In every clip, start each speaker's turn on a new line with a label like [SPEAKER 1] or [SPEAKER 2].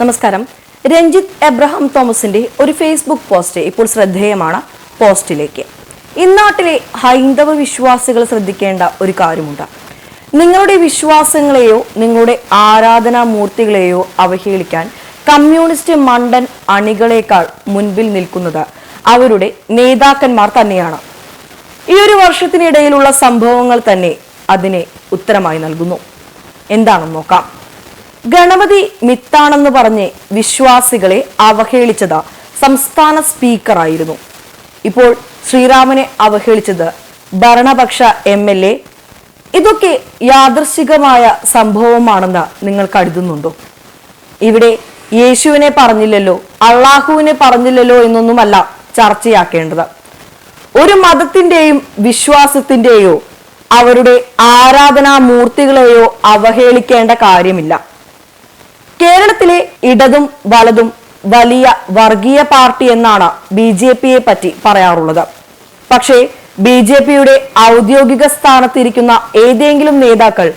[SPEAKER 1] നമസ്കാരം. രഞ്ജിത്ത് എബ്രഹാം തോമസിന്റെ ഒരു ഫേസ്ബുക്ക് പോസ്റ്റ് ഇപ്പോൾ ശ്രദ്ധേയമാണ് പോസ്റ്റിലേക്ക്. ഇന്നാട്ടിലെ ഹൈന്ദവ വിശ്വാസികൾ ശ്രദ്ധിക്കേണ്ട ഒരു കാര്യമുണ്ട്. നിങ്ങളുടെ വിശ്വാസങ്ങളെയോ നിങ്ങളുടെ ആരാധനാ മൂർത്തികളെയോ അവഹേളിക്കാൻ കമ്മ്യൂണിസ്റ്റ് മണ്ടൻ അണികളേക്കാൾ മുൻപിൽ നിൽക്കുന്നത് അവരുടെ നേതാക്കന്മാർ തന്നെയാണ്. ഈ ഒരു വർഷത്തിനിടയിലുള്ള സംഭവങ്ങൾ തന്നെ അതിനെ ഉത്തരമായി നൽകുന്നു. എന്താണെന്ന് നോക്കാം. ഗണപതി മിത്താണെന്ന് പറഞ്ഞ് വിശ്വാസികളെ അവഹേളിച്ചത് സംസ്ഥാന സ്പീക്കറായിരുന്നു. ഇപ്പോൾ ശ്രീരാമനെ അവഹേളിച്ചത് ഭരണപക്ഷ എം എൽ എ. ഇതൊക്കെ യാദൃശികമായ സംഭവമാണെന്ന് നിങ്ങൾ കരുതുന്നുണ്ടോ? ഇവിടെ യേശുവിനെ പറഞ്ഞില്ലല്ലോ അള്ളാഹുവിനെ പറഞ്ഞില്ലല്ലോ എന്നൊന്നുമല്ല ചർച്ചയാക്കേണ്ടത്. ഒരു മതത്തിന്റെയും വിശ്വാസത്തിന്റെയോ അവരുടെ ആരാധനാ മൂർത്തികളെയോ അവഹേളിക്കേണ്ട കാര്യമില്ല. കേരളത്തിലെ ഇടതും വലതും വലിയ വർഗീയ പാർട്ടി എന്നാണ് ബി ജെ പിയെ പറ്റി പറയാറുള്ളത്. പക്ഷേ ബി ജെ പിയുടെ ഔദ്യോഗിക സ്ഥാനത്തിരിക്കുന്ന ഏതെങ്കിലും നേതാക്കൾ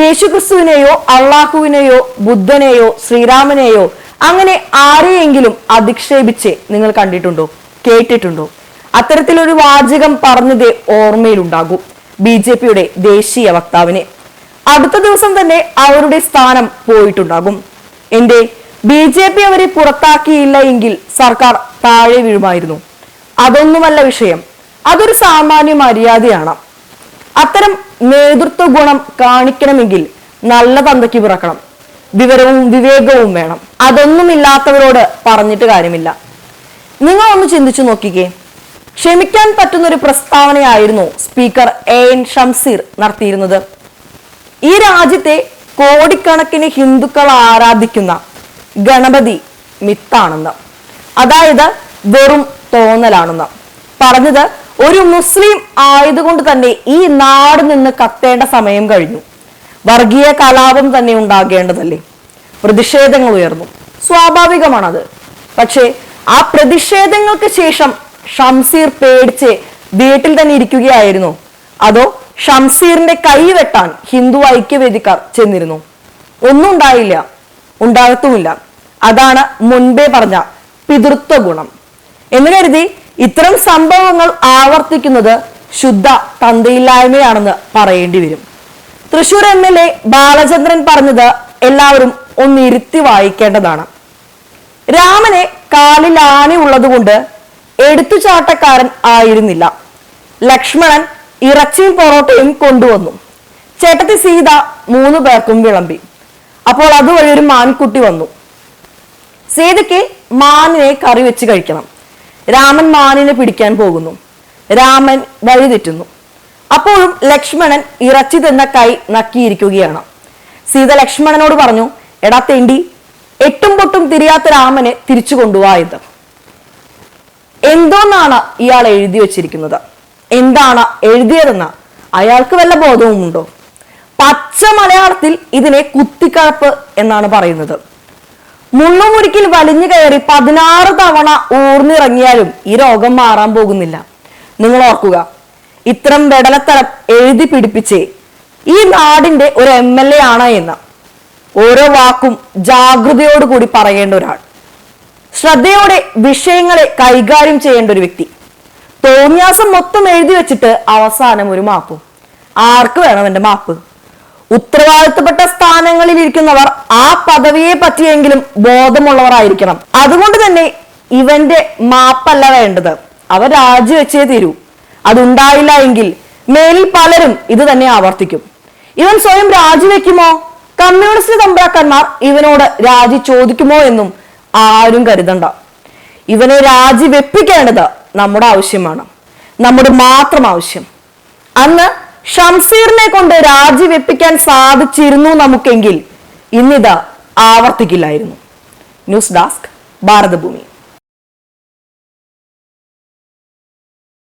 [SPEAKER 1] യേശുക്രിസ്തുവിനെയോ അള്ളാഹുവിനെയോ ബുദ്ധനെയോ ശ്രീരാമനെയോ അങ്ങനെ ആരെയെങ്കിലും അധിക്ഷേപിച്ച് നിങ്ങൾ കണ്ടിട്ടുണ്ടോ? കേട്ടിട്ടുണ്ടോ? അത്തരത്തിലൊരു വാചകം പറഞ്ഞതേ ഓർമ്മയിലുണ്ടാകൂ ബി ജെ പിയുടെ ദേശീയ വക്താവിനെ. അടുത്ത ദിവസം തന്നെ അവരുടെ സ്ഥാനം പോയിട്ടുണ്ടാകും. എന്റെ ബി ജെ പി അവരെ പുറത്താക്കിയില്ല എങ്കിൽ സർക്കാർ താഴെ വീഴുമായിരുന്നു. അതൊന്നുമല്ല വിഷയം. അതൊരു സാമാന്യ മര്യാദയാണ്. അത്തരം നേതൃത്വ ഗുണം കാണിക്കണമെങ്കിൽ നല്ല തന്തയ്ക്ക് പിറക്കണം. വിവരവും വിവേകവും വേണം. അതൊന്നുമില്ലാത്തവരോട് പറഞ്ഞിട്ട് കാര്യമില്ല. നിങ്ങൾ ഒന്ന് ചിന്തിച്ചു നോക്കിക്കേ. ക്ഷമിക്കാൻ പറ്റുന്ന ഒരു പ്രസ്താവനയായിരുന്നു സ്പീക്കർ എ എൻ ഷംസീർ നടത്തിയിരുന്നത്. ഈ രാജ്യത്തെ കോടിക്കണക്കിന് ഹിന്ദുക്കൾ ആരാധിക്കുന്ന ഗണപതി മിത്താണെന്ന്. അതായത് വെറും തോന്നലാണെന്ന്. പറഞ്ഞത് ഒരു മുസ്ലിം ആയതുകൊണ്ട് തന്നെ ഈ നാട് നിന്ന് കത്തേണ്ട സമയം കഴിഞ്ഞു. വർഗീയ കലാപം തന്നെ ഉണ്ടാകേണ്ടതല്ലേ? പ്രതിഷേധങ്ങൾ ഉയർന്നു. സ്വാഭാവികമാണത്. പക്ഷേ ആ പ്രതിഷേധങ്ങൾക്ക് ശേഷം ഷംസീർ പേടിച്ച് വീട്ടിൽ തന്നെ ഇരിക്കുകയായിരുന്നു. അതോ ഷംസീറിന്റെ കൈ വെട്ടാൻ ഹിന്ദു ഐക്യവേദിക്കാർ ചെന്നിരുന്നു. ഒന്നും ഉണ്ടായില്ല. ഉണ്ടാകത്തുമില്ല. അതാണ് മുൻപേ പറഞ്ഞ പിതൃത്വ ഗുണം. എന്ന് കരുതി ഇത്തരം സംഭവങ്ങൾ ആവർത്തിക്കുന്നത് ശുദ്ധ തന്തയില്ലായ്മയാണെന്ന് പറയേണ്ടി വരും. Thrissur M L A Balachandran പറഞ്ഞത് എല്ലാവരും ഒന്നിരുത്തി വായിക്കേണ്ടതാണ്. രാമനെ കാലിൽ ആന ഉള്ളതുകൊണ്ട് എടുത്തുചാട്ടക്കാരൻ ആയിരുന്നില്ല. ലക്ഷ്മണൻ ഇറച്ചിയും പൊറോട്ടയും കൊണ്ടുവന്നു. ചേട്ടത്തി സീത മൂന്ന് പേർക്കും വിളമ്പി. അപ്പോൾ അതുവഴി ഒരു മാൻകുട്ടി വന്നു. സീതയ്ക്ക് മാനിനെ കറി വെച്ച് കഴിക്കണം. രാമൻ മാനിനെ പിടിക്കാൻ പോകുന്നു. രാമൻ വഴിതെറ്റുന്നു അപ്പോഴും ലക്ഷ്മണൻ ഇറച്ചി തന്ന കൈ നക്കിയിരിക്കുകയാണ്. സീത ലക്ഷ്മണനോട് പറഞ്ഞു എടാ തേണ്ടി എട്ടും പൊട്ടും തിരിയാത്ത രാമനെ തിരിച്ചു കൊണ്ടുപോയത് എന്തോന്നാണ് ഇയാൾ എഴുതി വച്ചിരിക്കുന്നത്? എന്താണ് എഴുതിയതെന്ന് അയാൾക്ക് വല്ല ബോധവുമുണ്ടോ പച്ച മലയാളത്തിൽ ഇതിനെ കുത്തിക്കഴപ്പ് എന്നാണ് പറയുന്നത്. മുള്ളുമുരിക്കിൽ വലിഞ്ഞു കയറി പതിനാറ് തവണ ഊർന്നിറങ്ങിയാലും ഈ രോഗം മാറാൻ പോകുന്നില്ല. നിങ്ങൾ ഓർക്കുക ഇത്തരം വെടലത്തരം എഴുതി പിടിപ്പിച്ചേ ഈ നാടിന്റെ ഒരു എം എൽ എ ആണ് എന്ന്. ഓരോ വാക്കും ജാഗ്രതയോടുകൂടി പറയേണ്ട ഒരാൾ. ശ്രദ്ധയോടെ വിഷയങ്ങളെ കൈകാര്യം ചെയ്യേണ്ട ഒരു വ്യക്തി. തോന്നിയാസം മൊത്തം എഴുതി വെച്ചിട്ട് അവസാനം ഒരു മാപ്പ്. ആർക്ക് വേണം എന്റെ മാപ്പ്? ഉത്തരവാദിത്തപ്പെട്ട സ്ഥാനങ്ങളിൽ ഇരിക്കുന്നവർ ആ പദവിയെ പറ്റിയെങ്കിലും ബോധമുള്ളവരായിരിക്കണം. അതുകൊണ്ട് തന്നെ ഇവന്റെ മാപ്പല്ല വേണ്ടത്. അവർ രാജിവെച്ചേ തീരൂ. അതുണ്ടായില്ല എങ്കിൽ മേലിൽ പലരും ഇത് തന്നെ ആവർത്തിക്കും. ഇവൻ സ്വയം രാജിവെക്കുമോ? കമ്മ്യൂണിസ്റ്റ് തമ്പ്രാക്കന്മാർ ഇവനോട് രാജി ചോദിക്കുമോ എന്നും ആരും കരുതണ്ട. ഇവനെ രാജി വെപ്പിക്കേണ്ടത് നമ്മുടെ ആവശ്യമാണ്. നമ്മുടെ മാത്രം ആവശ്യം. അന്ന് ഷംസീറിനെ കൊണ്ട് രാജി വെപ്പിക്കാൻ സാധിച്ചിരുന്നു നമുക്കെങ്കിൽ ഇന്നിത് ആവർത്തിക്കില്ലായിരുന്നു. News desk Bharathabhoomi.